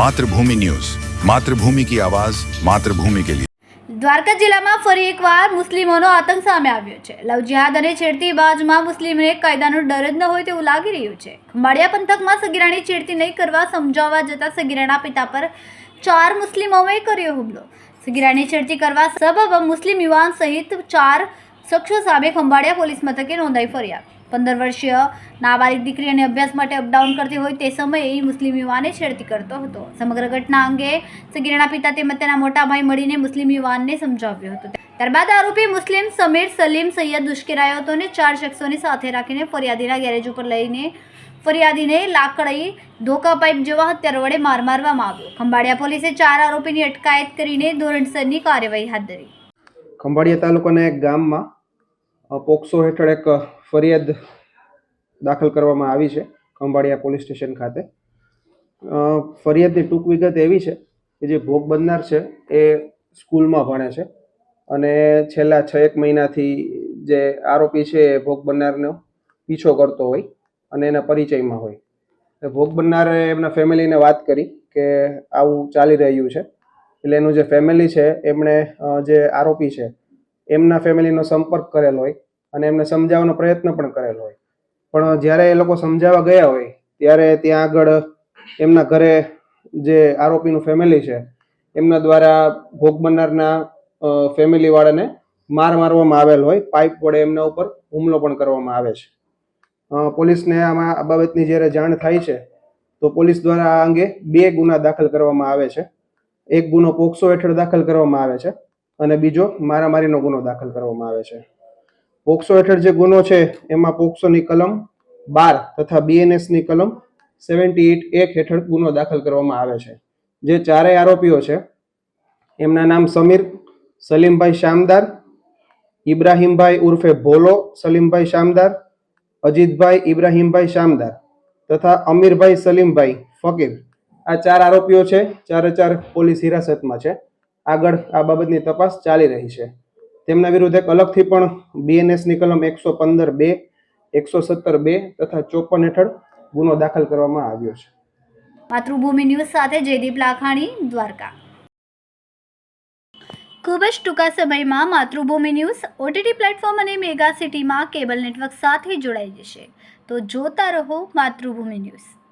Mathrubhumi news. Mathrubhumi કી આવાઝ માતૃભૂમિ કે લીએ દ્વારકા જિલ્લામાં ફરી એકવાર મુસ્લિમોનો આતંક સામે આવ્યો છે. લવ જિહાદ અને છેડતીબાજમાં મુસ્લિમને કાયદાનો ડર જ ન હોય તેવું લાગી રહ્યું છે. ખંભાળિયા પંથકમાં સગીરાની છેડતી નહીં કરવા સમજાવવા જતા સગીરાના પિતા પર ચાર મુસ્લિમોએ કર્યો હુમલો. સગીરાની છેડતી કરવા સબબ મુસ્લિમ યુવાન સહિત ચાર શખ્સો સામે ખંભાળિયા પોલીસ મથકે નોંધાઈ ફરિયાદ પંદર વર્ષીય નાબાલિક દીકરી અભ્યાસ માટે અપડાઉન કરતી હોય તે સમયે મુસ્લિમ યુવાને છેડતી કરતો હતો. સમગ્ર ઘટના અંગે સગીરાના પિતા તેમજ તેના મોટા ભાઈ મળીને મુસ્લિમ યુવાનને સમજાવ્યો હતો. ત્યારબાદ આરોપી મુસ્લિમ સમીર સલીમ સૈયદ ઉશ્કેરાયો હતો અને ચાર શખ્સોની સાથે રાખીને ફરિયાદીના ગેરેજ ઉપર લઈને ફરિયાદીને લાકડી, ધોકા પાઇપ જેવા હથિયારો વડે માર મારવામાં આવ્યો. ખંભાળિયા પોલીસે ચાર આરોપીની અટકાયત કરીને ધોરણસરની કાર્યવાહી હાથ ધરી. ખંભાળિયા તાલુકાના એક ગામમાં પોક્સો હેઠળ એક ફરિયાદ દાખલ કરવામાં આવી છે, ખંભાળિયા પોલીસ સ્ટેશન ખાતે. ફરિયાદની ટૂંક વિગત એવી છે કે જે ભોગ બનનાર છે એ સ્કૂલમાં ભણે છે અને છેલ્લા છ એક મહિનાથી જે આરોપી છે એ ભોગ બનનારનો પીછો કરતો હોય અને એના પરિચયમાં હોય. ભોગ બનનારે એમના ફેમિલીને વાત કરી કે આવું ચાલી રહ્યું છે. એટલે એનું જે ફેમિલી છે, એમણે જે આરોપી છે એમના ફેમિલીનો સંપર્ક કરેલો હોય અને એમને સમજાવવાનો પ્રયત્ન પણ કરેલો હોય. પણ જ્યારે એ લોકો સમજાવવા ગયા હોય, ત્યારે ત્યાં આગળ એમના ઘરે જે આરોપીનું ફેમિલી છે, એમના દ્વારા ભોગ બનનારના ફેમિલીવાળાને માર મારવામાં આવેલ હોય, પાઇપ વડે એમના ઉપર હુમલો પણ કરવામાં આવે છે. પોલીસને આમાં આ બાબતની જ્યારે જાણ થાય છે, તો પોલીસ દ્વારા આ અંગે બે ગુના દાખલ કરવામાં આવે છે. એક ગુનો પોક્સો હેઠળ દાખલ કરવામાં આવે છે. અને બીજો મારામારીનો ગુનો દાખલ કરવામાં આવે છે. પોક્સો હેઠળ જે ગુનો છે, એમાં પોક્સોની કલમ બાર તથા બીએનએસની કલમ સેવન્ટી એટ એક હેઠળ ગુનો દાખલ કરવામાં આવે છે. જે ચારેય આરોપીઓ છે, એમના નામ સમીર, સલીમભાઈ શામદાર, ઇબ્રાહીમભાઈ ઉર્ફે ભોલો સલીમભાઈ શામદાર, અજીતભાઈ ઇબ્રાહીમભાઈ શામદાર તથા અમીરભાઈ સલીમભાઈ ફકીર. આ ચાર આરોપીઓ છે, ચારે ચાર પોલીસ હિરાસતમાં છે. આગળ આ બાબતની તપાસ ચાલી રહી છે. તેમના વિરુદ્ધ એક અલગથી પણ બીએનએસની કલમ એકસો પંદર બે, એકસો સત્તર બે તથા ચોપન હેઠળ ગુનો દાખલ કરવામાં આવ્યો છે. માતૃભૂમિ ન્યૂઝ સાથે જયદીપ લાખાણી, દ્વારકા. ખૂબ જ ટૂંકા સમયમાં માતૃભૂમિ ન્યૂઝ ઓટીટી પ્લેટફોર્મ અને મેગા સિટીમાં કેબલ નેટવર્ક સાથે જોડાઈ જશે. તો જોતા રહો માતૃભૂમિ ન્યૂઝ.